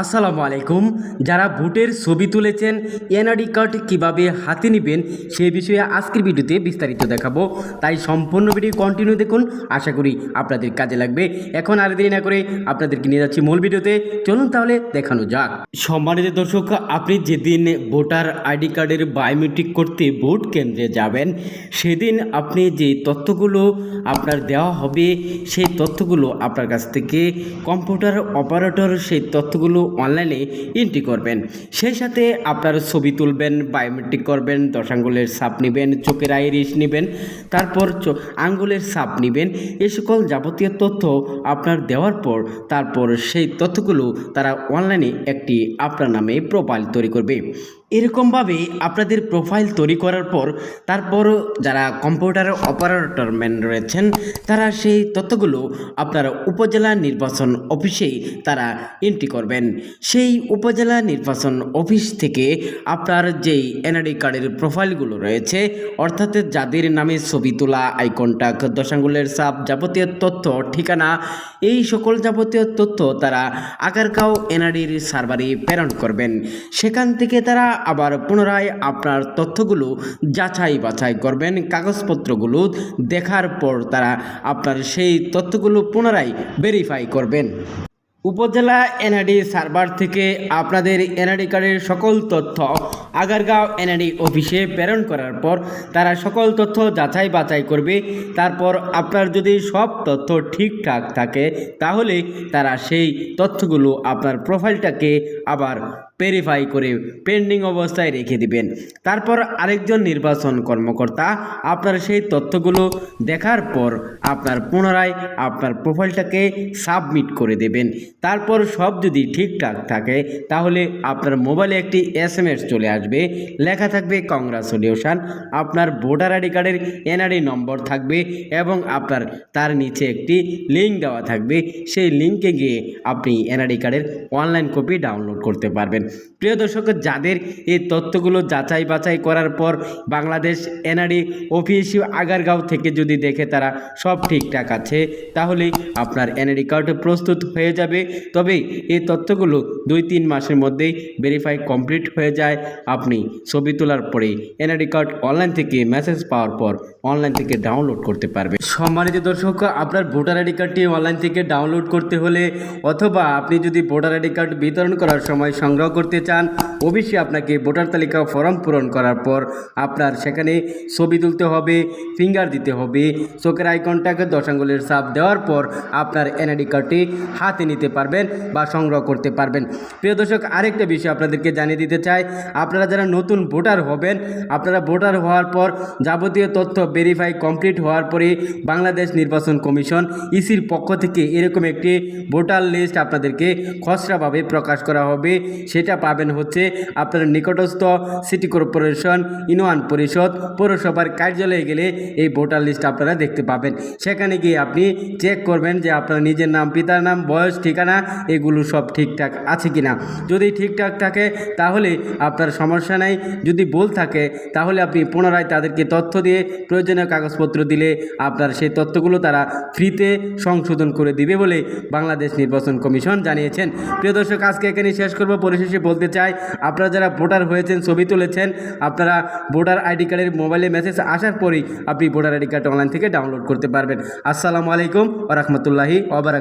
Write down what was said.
আসসালামু আলাইকুম। যারা ভোটের ছবি তুলেছেন, এনআরডি কার্ড কীভাবে হাতে নেবেন সেই বিষয়ে আজকের ভিডিওতে বিস্তারিত দেখাবো। তাই সম্পূর্ণ ভিডিও কন্টিনিউ দেখুন, আশা করি আপনাদের কাজে লাগবে। এখন আর দেরি না করে আপনাদেরকে নিয়ে যাচ্ছি মূল ভিডিওতে। চলুন তাহলে দেখানো যাক। সম্মানিত দর্শক, আপনি যেদিন ভোটার আইডি কার্ডের বায়োমেট্রিক করতে ভোট কেন্দ্রে যাবেন, সেদিন আপনি যে তথ্যগুলো আপনার দেওয়া হবে, সেই তথ্যগুলো আপনার কাছ থেকে কম্পিউটার অপারেটর সেই তথ্যগুলো অনলাইনে এন্ট্রি করবেন। সেই সাথে আপনার ছবি তুলবেন বায়োমেট্রিক করবেন, দশ আঙ্গুলের সাপ নেবেন, চোখের আইরিশ নেবেন, তারপর আঙ্গুলের সাপ নেবেন, এ সকল যাবতীয় তথ্য আপনার দেওয়ার পর, তারপর সেই তথ্যগুলো তারা অনলাইনে একটি আপনার নামে প্রোফাইল তৈরি করবে। এরকমভাবে আপনাদের প্রোফাইল তৈরি করার পর তারপর যারা কম্পিউটার অপারেটর ম্যান রয়েছেন, তারা সেই তথ্যগুলো আপনার উপজেলা নির্বাচন অফিসে তারা এন্ট্রি করবেন। সেই উপজেলা নির্বাচন অফিস থেকে আপনার যেই এনআরডি কার্ডের প্রোফাইলগুলো রয়েছে, অর্থাৎ যাদের নামে ছবি তোলা আই কন্ট্যাক্ট দশাঙ্গুলের সাপ যাবতীয় তথ্য, ঠিকানা, এই সকল যাবতীয় তথ্য তারা আগারগাঁও এনআরডির সার্ভারে প্রেরণ করবেন। সেখান থেকে তারা আবার পুনরায় আপনার তথ্যগুলো যাচাই বাছাই করবেন, কাগজপত্রগুলো দেখার পর তারা আপনার সেই তথ্যগুলো পুনরায় ভেরিফাই করবেন। উপজেলা এনআডি সার্ভার থেকে আপনাদের এনআডি কার্ডের সকল তথ্য, আগারগাঁও এনআডি অফিসে প্রেরণ করার পর তারা সকল তথ্য যাচাই বাছাই করবে। তারপর আপনার যদি সব তথ্য ঠিকঠাক থাকে, তাহলে তারা সেই তথ্যগুলো আপনার প্রোফাইলটাকে আবার ভেরিফাই করে পেন্ডিং অবস্থায় রেখে দিবেন। তারপর আরেকজন নির্বাচন কর্মকর্তা আপনার সেই তথ্যগুলো দেখার পর আপনার পুনরায় আপনার প্রোফাইলটাকে সাবমিট করে দেবেন। তারপর সব যদি ঠিকঠাক থাকে, তাহলে আপনার মোবাইলে একটি এস চলে আসবে। লেখা থাকবে কংগ্রাচুলেশন আপনার ভোটার আইডি কার্ডের এনআরডি নম্বর থাকবে এবং আপনার তার নিচে একটি লিঙ্ক দেওয়া থাকবে। সেই লিঙ্কে গিয়ে আপনি এনআরডি কার্ডের অনলাইন কপি ডাউনলোড করতে পারবেন। প্রিয় দর্শক, যাদের এই তথ্যগুলো যাচাই বাছাই করার পর বাংলাদেশ এনআরডি অফিস আগারগাঁও থেকে যদি দেখে তারা সব ঠিকঠাক আছে তাহলে আপনার এনআরডি কার্ড প্রস্তুত হয়ে যাবে। তবে এই তথ্যগুলো দুই তিন মাসের মধ্যেই ভেরিফাই কমপ্লিট হয়ে যায়। আপনি ছবি তোলার পরে এনআরডি কার্ড অনলাইন থেকে মেসেজ পাওয়ার পর অনলাইন থেকে ডাউনলোড করতে পারবে। সম্মানিত দর্শক, আপনার ভোটার আইডি কার্ডটি অনলাইন থেকে ডাউনলোড করতে হলে অথবা আপনি যদি ভোটার আইডি কার্ড বিতরণ করার সময় সংগ্রহ করতে চান, অবশ্যই আপনাকে ভোটার তালিকা ফর্ম পূরণ করার পর আপনার সেখানে ছবি তুলতে হবে ফিঙ্গার দিতে হবে। চোখের আই কন্ট্যাক্ট দশ আঙ্গুলের ছাপ দেওয়ার পর আপনার এনআইডি কার্ডটি হাতে নিতে পারবেন বা সংগ্রহ করতে পারবেন। প্রিয় দর্শক, আরেকটা বিষয় আপনাদেরকে জানিয়ে দিতে চাই, আপনারা যারা নতুন ভোটার হবেন, আপনারা ভোটার হওয়ার পর যাবতীয় তথ্য ভেরিফাই কমপ্লিট হওয়ার পরে বাংলাদেশ নির্বাচন কমিশন ইসির পক্ষ থেকে এরকম একটি ভোটার লিস্ট আপনাদেরকে খসড়াভাবে প্রকাশ করা হবে। সেটা পাবেন হচ্ছে আপনার নিকটস্থ সিটি কর্পোরেশন, ইউনিয়ন পরিষদ, পৌরসভার কার্যালয়ে গেলে এই ভোটার লিস্ট আপনারা দেখতে পাবেন। সেখানে গিয়ে আপনি চেক করবেন যে আপনার নিজের নাম, পিতার নাম, বয়স, ঠিকানা এগুলো সব ঠিকঠাক আছে কি না যদি ঠিকঠাক থাকে তাহলে আপনার সমস্যা নাই। যদি ভুল থাকে তাহলে আপনি পুনরায় তাদেরকে তথ্য দিয়ে প্রয়োজনীয় কাগজপত্র দিলে আপনার সেই তথ্যগুলো তারা ফ্রিতে সংশোধন করে দিবে বলে বাংলাদেশ নির্বাচন কমিশন জানিয়েছেন। প্রিয় দর্শক, আজকে এখানে শেষ করব। পরিশেষে বলতে চাই, আপনারা যারা ভোটার হয়েছেন, ছবি তুলেছেন, আপনারা ভোটার আইডি কার্ডের মোবাইলে মেসেজ আসার পরেই আপনি ভোটার আইডি কার্ড অনলাইন থেকে ডাউনলোড করতে পারবেন। আসসালামু আলাইকুম ও রহমতুল্লাহি